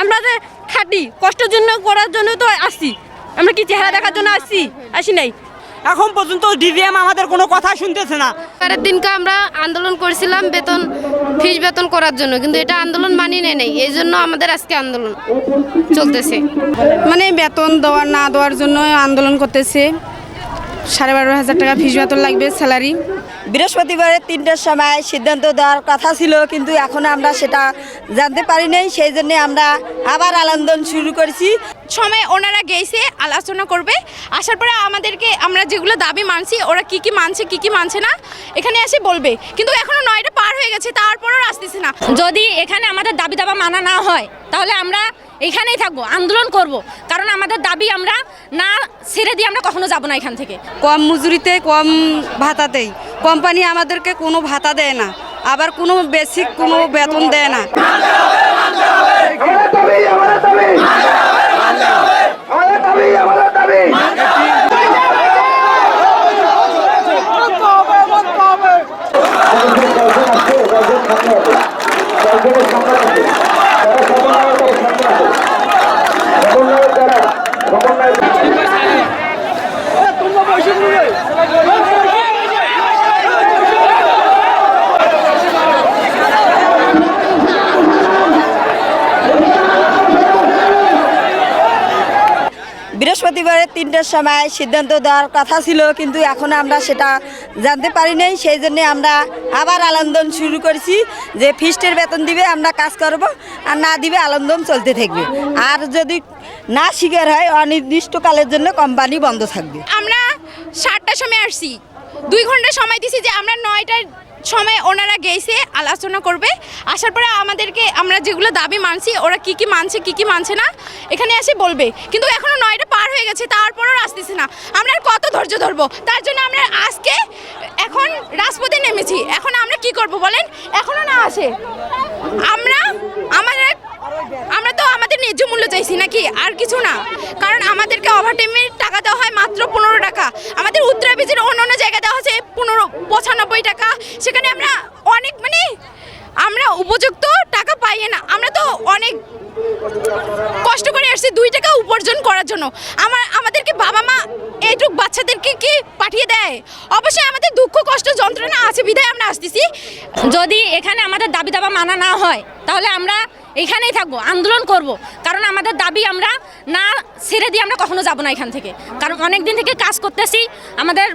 আমরা যে খাটি কষ্টের জন্য করার জন্য তো আসি। আমরা কি চেহারা দেখার জন্য আসছি আসি নাই। এখন পর্যন্ত ডিভিএম আমাদের কোনো কথা শুনতেছে না। পরের দিনকে আমরা আন্দোলন করেছিলাম বেতন ফিস বেতন করার জন্য কিন্তু এটা আন্দোলন মানি নেয় নেই। এই জন্য আমাদের আজকে আন্দোলন চলতেছে। মানে বেতন দেওয়ার না দেওয়ার জন্য আন্দোলন করতেছে। সাড়ে বারো হাজার টাকা ফিস বেতন লাগবে স্যালারি বৃহস্পতিবারের তিনটার সময় সিদ্ধান্ত দেওয়ার কথা ছিল কিন্তু এখন আমরা সেটা জানতে পারি নাই সেই জন্য আমরা আবার আলান্দন শুরু করেছি। সময় ওনারা গেছে আলোচনা করবে। আসার পরে আমাদেরকে আমরা যেগুলো দাবি মানছি ওরা কি কি মানছে কি কি মানছে না এখানে এসে বলবে। কিন্তু এখনও নয়টা পার হয়ে গেছে, তারপরও আসতেছে না। যদি এখানে আমাদের দাবি দাবা মানা না হয়, তাহলে আমরা এখানেই থাকব, আন্দোলন করব। কারণ আমাদের দাবি আমরা না ছেড়ে দিয়ে আমরা কখনো যাব না এখান থেকে। কম মজুরিতে, কম ভাতাতেই। কোম্পানি আমাদেরকে কোনো ভাতা দেয় না, আবার কোনো বেসিক কোনো বেতন দেয় না। বৃহস্পতিবারের তিনটার সময় সিদ্ধান্ত দেওয়ার কথা ছিল, কিন্তু এখন আমরা সেটা জানতে পারি নাই। সেই জন্যে আমরা আবার আন্দোলন শুরু করেছি যে ফিস্টের বেতন দিবে, আমরা কাজ করব, আর না দিবে আলন্দন চলতে থাকবে। আর যদি না শিকার হয়, অনির্দিষ্টকালের জন্য কোম্পানি বন্ধ থাকবে। আমরা সাতটার সময় আসছি। দুই ঘণ্টা সময় দিছি যে আমরা নয়টার সময় ওনারা গেছে, আলোচনা করবে। আসার পরে আমাদেরকে আমরা যেগুলো দাবি মানছি, ওরা কি কি মানছে, কি কি মানছে না, এখানে এসে বলবে। কিন্তু এখনও নয়টা হয়ে গেছে, তারপরও আসতেছে না। আমরা আর কত ধৈর্য ধরবো? তার জন্য আমরা আজকে এখন রাজপথে নেমেছি। এখন আমরা কি করব বলেন? এখনও না আসে। আমরা আমাদের, আমরা তো আমাদের ন্যায্য মূল্য চাইছি নাকি? আর কিছু না। কারণ আমাদেরকে ওভারটাইমের টাকা দেওয়া হয় মাত্র পনেরো টাকা। আমাদের উত্তরা বীজের অন্য অন্য জায়গায় দেওয়া হচ্ছে পনেরো, পঁচানব্বই টাকা। সেখানে আমরা অনেক মানে আমরা উপযুক্ত টাকা পাই না। আমরা তো অনেক কষ্ট করে আসছি দুই টাকা উপার্জন করার জন্য। আমার, আমাদেরকে বাবা মা এইটুক বাচ্চাদেরকে কি পাঠিয়ে দেয়? অবশ্যই আমাদের দুঃখ, কষ্ট, যন্ত্রণা আছে বিধায় আমরা আসতেছি। যদি এখানে আমাদের দাবি দাবা মানা না হয়, তাহলে আমরা এখানেই থাকব, আন্দোলন করব। কারণ আমাদের দাবি আমরা না ছেড়ে দিয়ে আমরা কখনো যাব না এখান থেকে। কারণ অনেক দিন থেকে কাজ করতেছি, আমাদের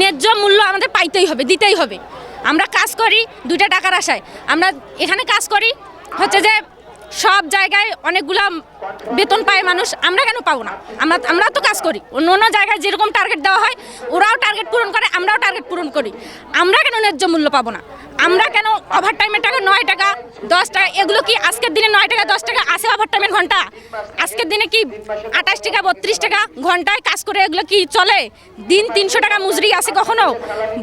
ন্যায্য মূল্য আমাদের পাইতেই হবে, দিতেই হবে। আমরা কাজ করি দুইটা টাকার আশায়। আমরা এখানে কাজ করি হচ্ছে যে সব জায়গায় অনেকগুলা বেতন পায় মানুষ, আমরা কেন পাবো না? আমরা আমরা তো কাজ করি। অন্য অন্য জায়গায় যেরকম টার্গেট দেওয়া হয়, ওরাও টার্গেট পূরণ করে, আমরাও টার্গেট পূরণ করি। আমরা কেন ন্যায্য মূল্য পাবো না? আমরা কেন ওভার টাইমের টাকা, নয় টাকা দশ টাকা, এগুলো কি আজকের দিনে নয় টাকা, দশ টাকা? আছে ওভার টাইমের ঘণ্টা। আজকের দিনে কি আঠাশ টাকা, বত্রিশ টাকা ঘন্টায় কাজ করে এগুলো কি চলে? দিন তিনশো টাকা মজুরি আছে কখনো?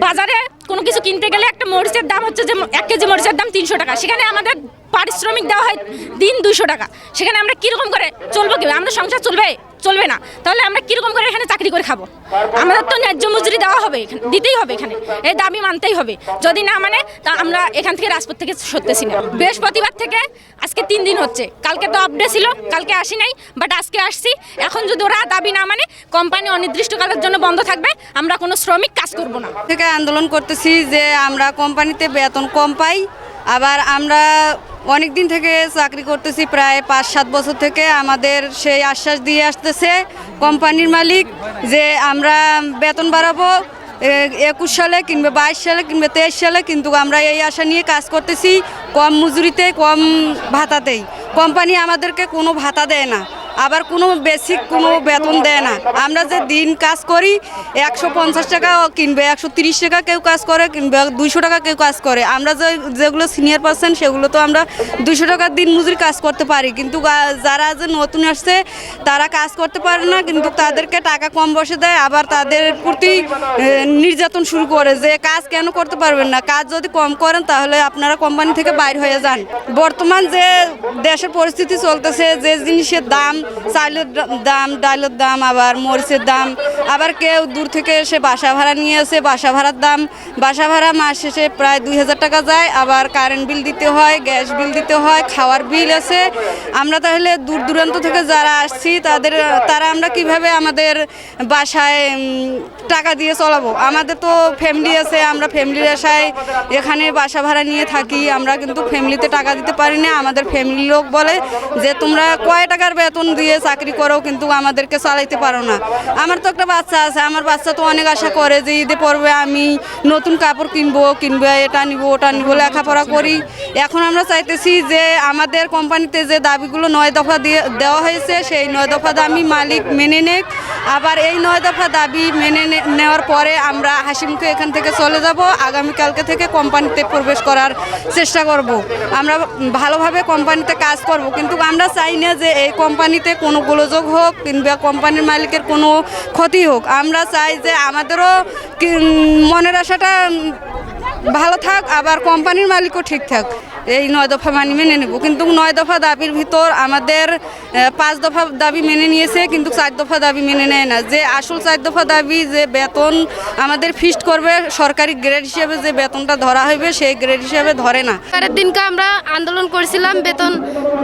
বাজারে কোনো কিছু কিনতে গেলে একটা মরিচের দাম হচ্ছে যে, এক কেজি মরিচের দাম তিনশো টাকা। সেখানে আমাদের পারিশ্রমিক দেওয়া হয় দিন দুশো টাকা। সেখানে আমরা কীরকম করে চলবো কি? আমাদের সংসার চলবে? চলবে না। তাহলে আমরা কীরকম করে এখানে চাকরি করে খাব? আমাদের তো ন্যায্য মজুরি দেওয়া হবে এখানে, দিতেই হবে এখানে। এই দাবি মানতেই হবে। যদি না মানে তা আমরা এখান থেকে রাজপথ থেকে সরতেছি না। বৃহস্পতিবার থেকে আজকে তিন দিন হচ্ছে। কালকে তো আপডেট ছিল, কালকে আসি নাই বাট আজকে আসছি। এখন যদি ওরা দাবি না মানে কোম্পানি অনির্দিষ্টকালের জন্য বন্ধ থাকবে, আমরা কোনো শ্রমিক কাজ করব না। থেকে আন্দোলন করতেছি যে আমরা কোম্পানিতে বেতন কম পাই আবার আমরা অনেক দিন থেকে চাকরি করতেছি, প্রায় পাঁচ সাত বছর থেকে। আমাদের সেই আশ্বাস দিয়ে আসতেছে কোম্পানির মালিক যে আমরা বেতন বাড়াবো একুশ সালে কিংবা বাইশ সালে কিংবা তেইশ সালে, কিন্তু আমরা এই আশা নিয়ে কাজ করতেছি কম মজুরিতে, কম ভাতাতেই। কোম্পানি আমাদেরকে কোনো ভাতা দেয় না। আবার কোনো বেসিক কোনো বেতন দেয় না। আমরা যে দিন কাজ করি, একশো পঞ্চাশ টাকা কিনবে, একশো তিরিশ টাকা কেউ কাজ করে কিনবে দুইশো টাকা কেউ কাজ করে। আমরা যে যেগুলো সিনিয়র পার্সন সেগুলো তো আমরা দুশো টাকার দিন মজুরি কাজ করতে পারি। কিন্তু যারা যে নতুন আসছে, তারা কাজ করতে পারে না, কিন্তু তাদেরকে টাকা কম বসে দেয়। আবার তাদের প্রতি নির্যাতন শুরু করে যে কাজ কেন করতে পারবেন না? কাজ যদি কম করেন, তাহলে আপনারা কোম্পানি থেকে বাইর হয়ে যান। বর্তমান যে দেশের পরিস্থিতি চলতেছে, যে জিনিসের দাম চালের দাম, ডালের দাম, আবার মরিচের দাম। আবার কেউ দূর থেকে এসে বাসা ভাড়া নিয়ে আসে, বাসা ভাড়ার দাম। বাসা ভাড়া মাস শেষে প্রায় দুই হাজার টাকা যায়। আবার কারেন্ট বিল দিতে হয় গ্যাস বিল দিতে হয়, খাওয়ার বিল আছে। আমরা তাহলে দূর দূরান্ত থেকে যারা আসছি, তাদের, তারা আমরা কীভাবে আমাদের বাসায় টাকা দিয়ে চলাবো? আমাদের তো ফ্যামিলি আছে, আমরা ফ্যামিলির আশায় এখানে বাসা ভাড়া নিয়ে থাকি। আমরা কিন্তু ফ্যামিলিতে টাকা দিতে পারি না। আমাদের ফ্যামিলির লোক বলে যে, তোমরা কয় টাকার বেতন দিয়ে চাকরি করেও কিন্তু আমাদেরকে চালাইতে পারো না। আমার তো একটা বাচ্চা আছে, আমার বাচ্চা তো অনেক আশা করে যে ঈদে পড়বে, আমি নতুন কাপড় কিনবো কিনবো, এটা নিবো, ওটা নিবো, লেখাপড়া করি। এখন আমরা চাইতেছি যে আমাদের কোম্পানিতে যে দাবিগুলো নয় দফা দিয়ে দেওয়া হয়েছে, সেই নয় দফা দামি মালিক মেনে নেক। আবার এই নয় দফা দাবি মেনে নেওয়ার পরে আমরা হাসিমুখে এখান থেকে চলে যাব। আগামীকালকে থেকে কোম্পানিতে প্রবেশ করার চেষ্টা করব। আমরা ভালোভাবে কোম্পানিতে কাজ করব। কিন্তু আমরা চাই না যে এই কোম্পানিতে কোনো গোলযোগ হোক কিংবা কোম্পানির মালিকের কোনো ক্ষতি হোক। আমরা চাই যে আমাদেরও মনের আশাটা ভালো থাক, আবার কোম্পানির মালিকও ঠিক থাক। এই নয় দফা মানি মেনে নেব। কিন্তু নয় দফা দাবির ভিতর আমাদের পাঁচ দফা দাবি মেনে নিয়েছে কিন্তু চার দফা দাবি মেনে নেয় না। যে আসল চার দফা দাবি যে বেতন আমাদের ফিক্সড করবে সরকারি গ্রেড হিসেবে যে বেতনটা ধরা হইবে সেই গ্রেড হিসেবে ধরে না। সরকারের দিনকে আমরা আন্দোলন করেছিলাম বেতন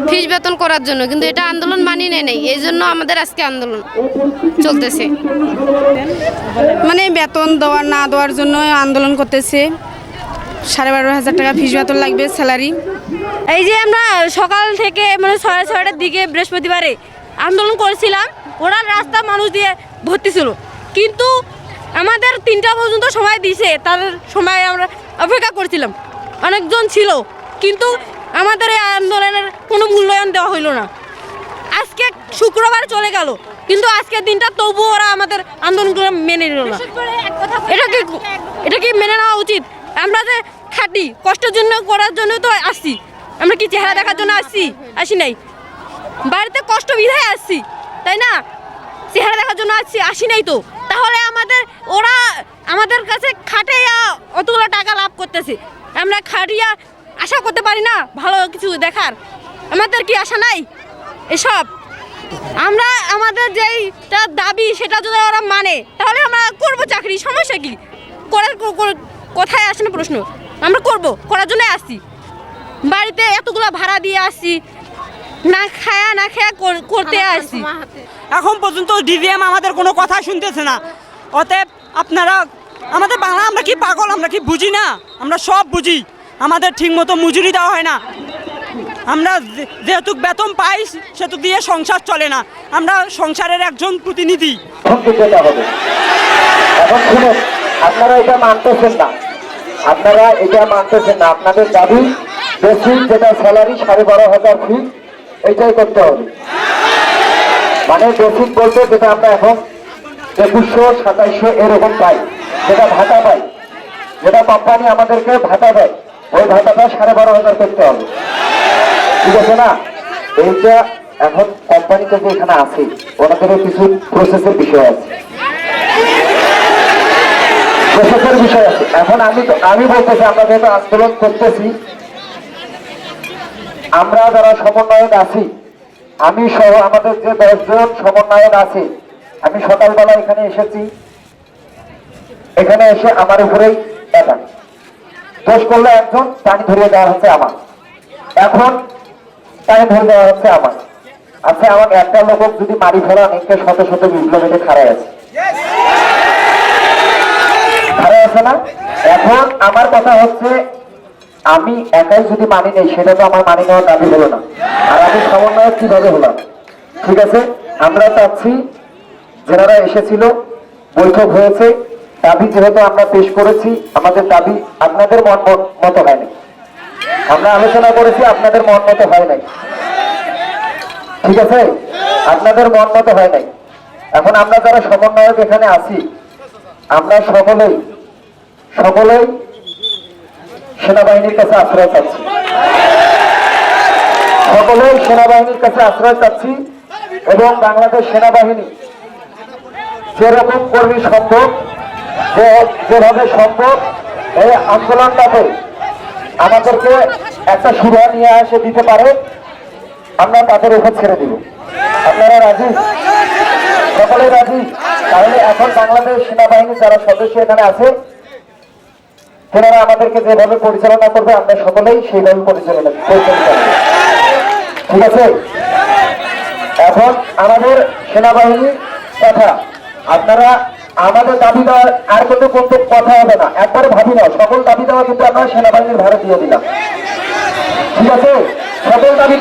ফিস বেতন করার জন্য কিন্তু এটা আন্দোলন মানি নেয় নাই। এই জন্য আমাদের আজকে আন্দোলন চলতেছে। মানে বেতন দেওয়ার না দেওয়ার জন্য আন্দোলন করতেছে। সাড়ে বারো হাজার টাকা ফিস বেতন লাগবে স্যালারি। এই যে আমরা সকাল থেকে মানে ছয় ছয়টার দিকে বৃহস্পতিবারে আন্দোলন করেছিলাম ওরা রাস্তা মানুষ দিয়ে ভর্তি ছিল। কিন্তু আমাদের তিনটা পর্যন্ত সময় দিছে তার সময় আমরা অপেক্ষা করছিলাম। অনেকজন ছিল কিন্তু আমাদের এই আন্দোলনের কোনো মূল্যায়ন দেওয়া হইল না। আজকে শুক্রবার চলে গেল কিন্তু আজকের দিনটা তবু ওরা আমাদের আন্দোলনগুলো মেনে নিল না। এটা কি এটা কি মেনে নেওয়া উচিত? আমরা যে খাটি, কষ্টের জন্য করার জন্য তো আসছি আমরা কি চেহারা দেখার জন্য আসছি আসি নাই। বাড়িতে কষ্ট বিধায় আসছি তাই না? চেহারা দেখার জন্য আসছি আসি নাই তো। তাহলে আমাদের, ওরা আমাদের কাছে খাটিয়া অতগুলো টাকা লাভ করতেছে। আমরা খাটিয়া আশা করতে পারি না, ভালো কিছু দেখার। আমাদের কি আশা নাই? এসব। আমরা, আমাদের যেইটা দাবি, সেটা যদি ওরা মানে তাহলে আমরা করব চাকরি, সমস্যা কি? করার কোথায় আসে না প্রশ্ন? আমরা করব করার জন্য আসছি। বাড়িতে এতগুলো ভাড়া দিয়ে আসছি না খায়া না খায়া করতে আসছি। এখন পর্যন্ত ডিভিএম আমাদের কোনো কথা শুনতেছে না। অতএব আপনারা আমাদের বাংলা আমরা কি পাগল আমরা কি বুঝি না? আমরা সব বুঝি। আমাদের ঠিকমতো মজুরি দেওয়া হয় না। আমরা যে- যেহেতু বেতন পাই সেতু দিয়ে সংসার চলে না। আমরা সংসারের একজন প্রতিনিধি। আপনারা এটা মানতেছেন না। আপনারা এটা মানতেছেন না। আপনাদের দাবি বেশি, যেটা স্যালারি সাড়ে বারো হাজার ফি এটাই করতে হবে। মানে বেসিক বলতে যেটা আমরা এখন একুশশো সাতাইশশো এরকম পাই, যেটা ভাতা পাই। যেটা কোম্পানি আমাদেরকে ভাতা দেয়, ওই ভাতাটা সাড়ে বারো হাজার করতে হবে। ঠিক আছে না? এইটা এখন কোম্পানিতে যে এখানে আছে, ওনাদেরও কিছু প্রসেসের বিষয় আছে। প্রসেসের বিষয় আছে। এখন আমি তো আমি বলতেছি, আমরা যেহেতু আন্দোলন করতেছি, আমরা যারা সমন্বয়ক আছি, আমি সহ আমাদের যে দশজন সমন্বয়ক আছে, আমি সকালবেলা এখানে এসেছি। এখানে এসে আমার উপরেই এটা দোষ করলে একজন টানি ধরিয়ে দেওয়া হচ্ছে আমার। এখন টানি ধরে দেওয়া হচ্ছে আমার। আচ্ছা আমার একটা লোক যদি মারি ফেলা অনেকটা শত শত বিপ্লবীতে খাড়াই আছে। আছে না। এখন আমার কথা হচ্ছে, আমি একাই যদি মানি নেই, সেটা তো আমার মানি নেওয়ার দাবি হলো না। আর আমি সমন্বয় কীভাবে হলাম? ঠিক আছে? আমরা চাচ্ছি, যারা এসেছিল, বৈঠক হয়েছে, দাবি যেহেতু আমরা পেশ করেছি, আমাদের দাবি আপনাদের মন মতো হয় নাই। আমরা আলোচনা করেছি, আপনাদের মন মতো হয় নাই। ঠিক আছে? আপনাদের মন মতো হয় নাই। এখন আমরা যারা সমন্বয়ক এখানে আছি, আমরা সকলেই সকলেই সেনাবাহিনীর কাছে আশ্রয় চাচ্ছি। সকলেই সেনাবাহিনীর কাছে আশ্রয় চাচ্ছি এবং বাংলাদেশ সেনাবাহিনী যেরকম কর্মী সম্ভব যেভাবে সম্ভব এই আন্দোলনটাতে আমাদেরকে একটা সুবিধা নিয়ে এসে দিতে পারে, আমরা তাদের উপর ছেড়ে দিব। আপনারা রাজি? সকলে রাজি? তাহলে এখন বাংলাদেশ সেনাবাহিনী যারা সদস্য এখানে আছে তেনারা আমাদেরকে যেভাবে পরিচালনা করবে, আমরা সকলেই সেইভাবে পরিচালনা পরিচালিত ঠিক আছে? এখন আমাদের সেনাবাহিনী কথা। আপনারা আমাদের দাবি দেওয়ার আর কোনো কোনো কথা হবে না। একবারে ভাবি না, সকল দাবি দেওয়া কিন্তু আমরা সেনাবাহিনীর ভারতীয় দিলাম। ঠিক আছে? সকল দাবি